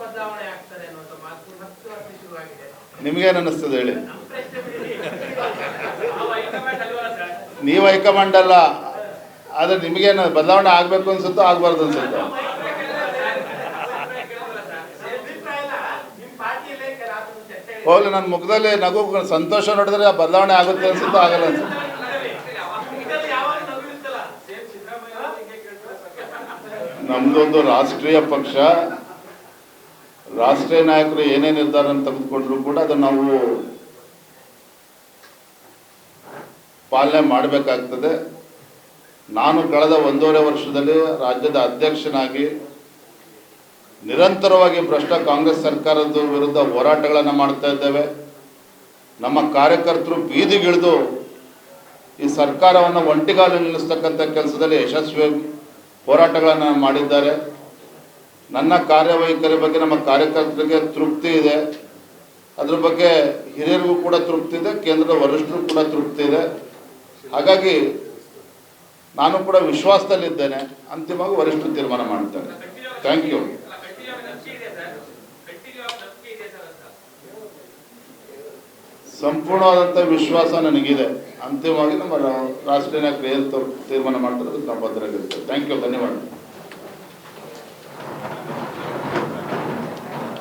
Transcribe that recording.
ಬದಲಾವಣೆ ಆಗ್ತಾರೆ ಅನ್ನುವಂಥ ಮಾತು ಹತ್ತು ವರ್ಷ ಶುರುವಾಗಿದೆ ನಿಮ್ಗೇನು ಅನ್ನಿಸ್ತದೆ ಹೇಳಿ ನೀವು ಹೈಕಮಾಂಡ್ ಅಲ್ಲ ಆದ್ರೆ ನಿಮಗೇನು ಬದಲಾವಣೆ ಆಗಬೇಕು ಅನ್ಸುತ್ತೋ ಆಗ್ಬಾರ್ದು ಅನ್ಸುತ್ತೋ ಹೋಗ್ಲಿ ನನ್ನ ಮುಖದಲ್ಲಿ ನಗು ಸಂತೋಷ ನೋಡಿದ್ರೆ ಆ ಬದಲಾವಣೆ ಆಗುತ್ತೆ ಅನ್ಸುತ್ತೋ ಆಗಲ್ಲ ಅನ್ಸುತ್ತೆ ನಮ್ದೊಂದು ರಾಷ್ಟ್ರೀಯ ಪಕ್ಷ ರಾಷ್ಟ್ರೀಯ ನಾಯಕರು ಏನೇ ನಿರ್ಧಾರ ತೆಗೆದುಕೊಂಡ್ರು ಕೂಡ ಅದನ್ನು ನಾವು ಪಾಲನೆ ಮಾಡಬೇಕಾಗ್ತದೆ. ನಾನು ಕಳೆದ ಒಂದೂವರೆ ವರ್ಷದಲ್ಲಿ ರಾಜ್ಯದ ಅಧ್ಯಕ್ಷನಾಗಿ ನಿರಂತರವಾಗಿ ಭ್ರಷ್ಟ ಕಾಂಗ್ರೆಸ್ ಸರ್ಕಾರದ ವಿರುದ್ಧ ಹೋರಾಟಗಳನ್ನು ಮಾಡ್ತಾ ಇದ್ದೇವೆ. ನಮ್ಮ ಕಾರ್ಯಕರ್ತರು ಬೀದಿಗಿಳಿದು ಈ ಸರ್ಕಾರವನ್ನು ಒಂಟಿಗಾಲು ನಿಲ್ಲಿಸ್ತಕ್ಕಂಥ ಕೆಲಸದಲ್ಲಿ ಯಶಸ್ವಿ ಹೋರಾಟಗಳನ್ನು ಮಾಡಿದ್ದಾರೆ. ನನ್ನ ಕಾರ್ಯವೈಖರಿ ಬಗ್ಗೆ, ನಮ್ಮ ಕಾರ್ಯಕರ್ತರಿಗೆ ತೃಪ್ತಿ ಇದೆ. ಅದ್ರ ಬಗ್ಗೆ ಹಿರಿಯರಿಗೂ ಕೂಡ ತೃಪ್ತಿ ಇದೆ, ಕೇಂದ್ರದ ವರಿಷ್ಠರು ಕೂಡ ತೃಪ್ತಿ ಇದೆ. ಹಾಗಾಗಿ ನಾನು ಕೂಡ ವಿಶ್ವಾಸದಲ್ಲಿದ್ದೇನೆ. ಅಂತಿಮವಾಗಿ ವರಿಷ್ಠರು ತೀರ್ಮಾನ ಮಾಡ್ತಾರೆ. ಥ್ಯಾಂಕ್ ಯು ಸಂಪೂರ್ಣವಾದಂಥ ವಿಶ್ವಾಸ ನನಗಿದೆ. ಅಂತಿಮವಾಗಿ ನಮ್ಮ ರಾಷ್ಟ್ರೀಯ ಏನು ತೀರ್ಮಾನ ಮಾಡ್ತಾರೆ ನಾವು ಭದ್ರಾಗಿರ್ತೇವೆ ಥ್ಯಾಂಕ್ ಯು ಧನ್ಯವಾದ